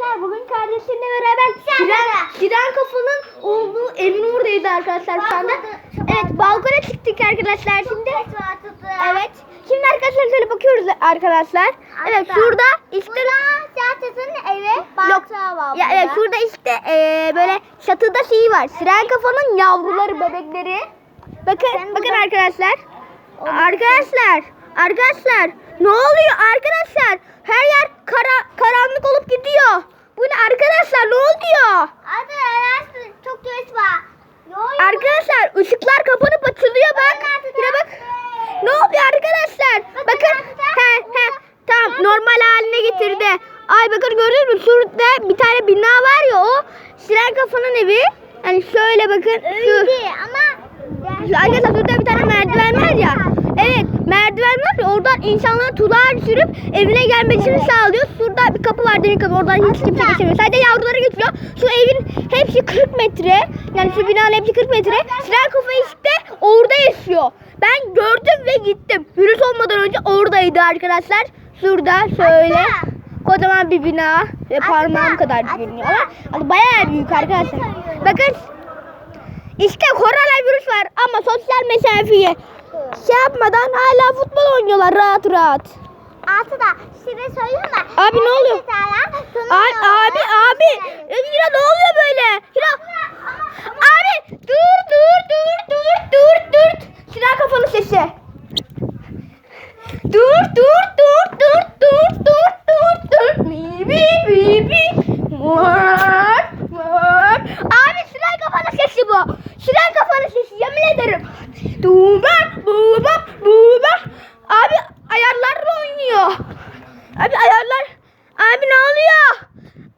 arkadaşlar bugün kardeşimle beraber Siren, Siren kafanın olduğu evin oradaydı arkadaşlar şu anda. Evet balkona çıktık arkadaşlar şimdi. Evet. Şimdi arkadaşlar şöyle bakıyoruz arkadaşlar. Evet şurada işte Çatı'nın evi bahçe var. ya evet şurada işte eee, böyle çatıda şey var. Siren kafanın yavruları, bebekleri. Bakın bakın arkadaşlar. Arkadaşlar, arkadaşlar ne oluyor arkadaşlar? Her yer kara, karanlık olup gidiyor. Bu ne arkadaşlar ne oluyor? Arkadaşlar çok göz var. Arkadaşlar ışıklar kapanıp açılıyor bak. Yine bak. Ne oluyor arkadaşlar? Bakın. He he. Tamam normal haline getirdi. Ay bakın gördünüz mü? Şurada bir tane bina var ya o. Siren kafanın evi. Yani şöyle bakın. Şu. Öyle ama Şu arkadaşlar şurada bir tane merdiven var ya. Evet merdiven var ya oradan insanların tuzağa düşürüp evine gelmesini sağlıyor. Şurada bir kapı var demir kapı oradan hiç kimse geçemiyor. Sadece yavruları geçiyor. Şu evin hepsi 40 metre. Yani şu binanın hepsi 40 metre. Siren kafa işte orada yaşıyor. Ben gördüm ve gittim. Virüs olmadan önce oradaydı arkadaşlar. Şurada şöyle kocaman bir bina ve parmağım kadar bina ama ama bayağı büyük arkadaşlar. Bakın işte koronavirüs var ama sosyal mesafeyi şey yapmadan hala futbol oynuyorlar rahat rahat. Altı da size söyleyeyim mi? Abi ne oluyor? Ay, abi abi Hira ne oluyor böyle? Hira abi dur dur dur dur dur dur. Silah kafanın sesi. Dur dur dur dur dur dur dur dur. Mi mi. Mor, mor. Abi silah kafanın sesi bu. Silah kafanın sesi yemin ederim. Duman Abi ayarlar. Abi ne oluyor?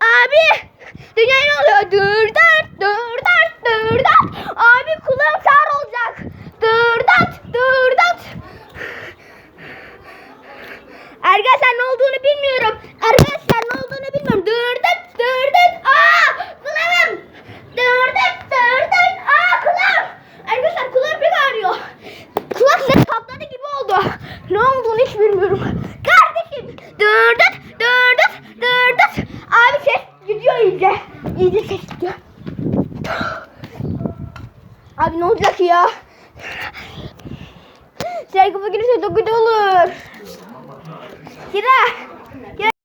Abi. Dünya ne oluyor? Dört dur dört. Abi kulağım sağır olacak. Dur dört. Arkadaşlar ne olduğunu bilmiyorum. Arkadaşlar ne olduğunu bilmiyorum. Dur dört. Aa kulağım. Dur dört. Aa kulağım. Arkadaşlar kulağım bir ağrıyor. Kulak ses patladı gibi oldu. Ne olduğunu hiç bilmiyorum. Kardeşim. Dur dört dur dört dur dört. Abi ses gidiyor iyice. İyice ses gidiyor. Abi ne olacak ya? Kafa girişe çok kötü olur. Kira. Kira.